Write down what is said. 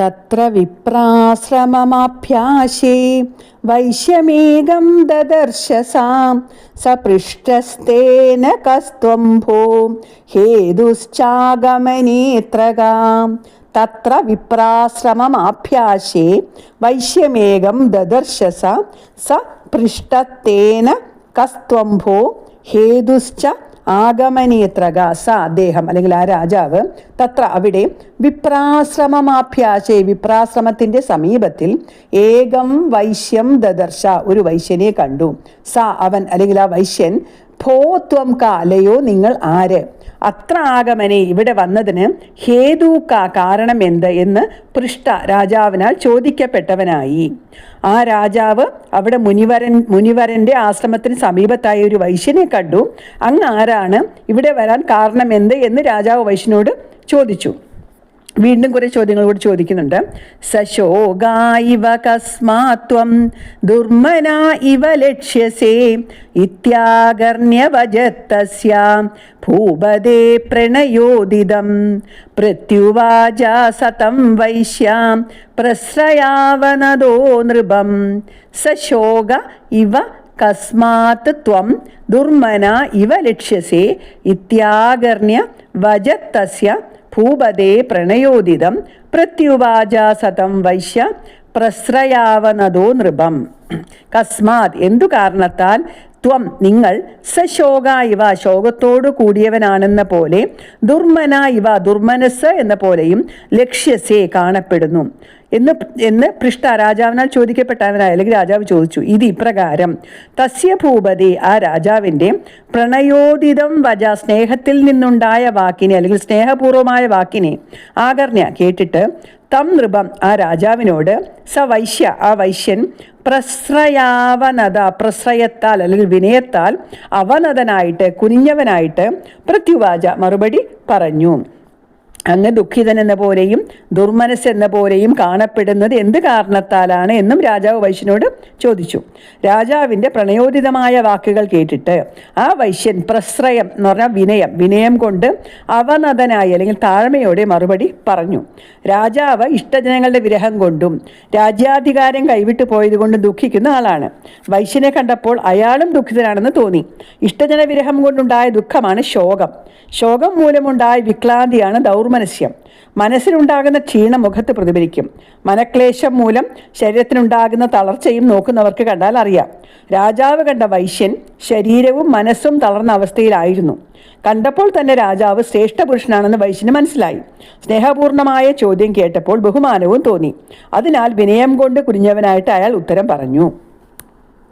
തത്ര വിപ്രാശ്രമമാഭ്യാശേ വൈശ്യമേകം ദദർശസാം. സപൃഷ്ടസ്തേന കസ്ത്വംഭോ. ഹേതുശ്ചാഗമനേത്രകാം. തത്ര വിപ്രാശ്രമമാഭ്യാശേ വൈശ്യമേകം ദദർശസ. സ പൃഷ്ടത്തേന കസ്ത്വംഭോ. ഹേതുശ്ച ആഗമനേത്രക സ അദ്ദേഹം അല്ലെങ്കിൽ ആ രാജാവ് തത്ര അവിടെ വിപ്രാശ്രമമാഭ്യാശേ വിപ്രാശ്രമത്തിന്റെ സമീപത്തിൽ ഏകം വൈശ്യം ദദർശ ഒരു വൈശ്യനെ കണ്ടു. സ അവൻ അല്ലെങ്കിൽ ആ വൈശ്യൻ ഭോത്വം കാലയോ നിങ്ങൾ ആര്? അത്ര ആഗമനെ ഇവിടെ വന്നതിന് ഹേതൂക്ക കാരണം എന്ത് എന്ന് പൃഷ്ട രാജാവിനാൽ ചോദിക്കപ്പെട്ടവനായി. ആ രാജാവ് അവിടെ മുനിവരൻ മുനിവരന്റെ ആശ്രമത്തിന് സമീപത്തായ ഒരു വൈശ്യനെ കണ്ടു. അങ്ങ് ആരാണ്? ഇവിടെ വരാൻ കാരണം എന്ത് എന്ന് രാജാവ് വൈശ്യനോട് ചോദിച്ചു. വീണ്ടും കുറേ ചോദ്യങ്ങൾ കൂടി ചോദിക്കുന്നുണ്ട് സശോകായിവ കസ്മാത്വം ദുർമന ഇവ ലക്ഷ്യസേ. ഇത്യാകർണ്യവജത്തസ്യ ഭൂപദേ പ്രണയോദിതം. പ്രത്യുവാച സതം വൈശ്യാം പ്രശ്രയാവനതോ നൃപം. സശോക ഇവ കസ്മാത് ത്വം ദുർമന ഇവ ലക്ഷ്യസേ. ഇത്യാകർണ്യ വജത്തസ്യ ഭൂപദേ പ്രണയോദിതം പ്രത്യുവാചാസതം വൈശ്യ പ്രശ്രയാവനതോ നൃപം. കസ്മാത് എന്തു കാരണത്താൽ ത്വം നിങ്ങൾ സശോക ഇവ ശോകത്തോടു കൂടിയവനാണെന്ന പോലെ ദുർമന ഇവ ദുർമനസ് എന്ന പോലെയും ലക്ഷ്യസേ കാണപ്പെടുന്നു. എന്ന് എന്ന് പൃഷ്ട രാജാവിനാൽ ചോദിക്കപ്പെട്ടവനായ അല്ലെങ്കിൽ രാജാവ് ചോദിച്ചു ഇത് ഇപ്രകാരം തസ്യ ഭൂപതി ആ രാജാവിന്റെ പ്രണയോദിതം വജ സ്നേഹത്തിൽ നിന്നുണ്ടായ വാക്കിനെ അല്ലെങ്കിൽ സ്നേഹപൂർവമായ വാക്കിനെ ആകർണ്യ കേട്ടിട്ട് തം നൃപം ആ രാജാവിനോട് സ വൈശ്യ ആ വൈശ്യൻ പ്രശ്രയാവനത പ്രശ്രയത്താൽ അല്ലെങ്കിൽ വിനയത്താൽ അവനതനായിട്ട് കുനിഞ്ഞവനായിട്ട് പ്രത്യുവാച മറുപടി പറഞ്ഞു. അങ്ങ് ദുഃഖിതൻ എന്ന പോലെയും ദുർമനസ് എന്ന പോലെയും കാണപ്പെടുന്നത് എന്ത് കാരണത്താലാണ് എന്നും രാജാവ് വൈശ്യനോട് ചോദിച്ചു. രാജാവിന്റെ പ്രണയോദിതമായ വാക്കുകൾ കേട്ടിട്ട് ആ വൈശ്യൻ പ്രശ്രയം എന്ന് പറഞ്ഞാൽ വിനയം വിനയം കൊണ്ട് അവനതനായി അല്ലെങ്കിൽ താഴ്മയോടെ മറുപടി പറഞ്ഞു. രാജാവ് ഇഷ്ടജനങ്ങളുടെ വിരഹം കൊണ്ടും രാജ്യാധികാരം കൈവിട്ടു പോയത് കൊണ്ടും ദുഃഖിക്കുന്ന ആളാണ്. വൈശ്യനെ കണ്ടപ്പോൾ അയാളും ദുഃഖിതനാണെന്ന് തോന്നി. ഇഷ്ടജന വിരഹം കൊണ്ടുണ്ടായ ദുഃഖമാണ് ശോകം. ശോകം മൂലമുണ്ടായ വിക്ലാന്തിയാണ് ദൗർമനസ്യം മനസ്സിനുണ്ടാകുന്ന ക്ഷീണം മുഖത്ത് പ്രതിഫലിക്കും. മനക്ലേശം മൂലം ശരീരത്തിനുണ്ടാകുന്ന തളർച്ചയും നോക്കുന്നവർക്ക് കണ്ടാൽ അറിയാം. രാജാവ് കണ്ട വൈശ്യൻ ശരീരവും മനസ്സും തളർന്ന അവസ്ഥയിലായിരുന്നു. കണ്ടപ്പോൾ തന്നെ രാജാവ് ശ്രേഷ്ഠ പുരുഷനാണെന്ന് വൈശ്യന് മനസ്സിലായി. സ്നേഹപൂർണമായ ചോദ്യം കേട്ടപ്പോൾ ബഹുമാനവും തോന്നി. അതിനാൽ വിനയം കൊണ്ട് കുനിഞ്ഞവനായിട്ട് അയാൾ ഉത്തരം പറഞ്ഞു.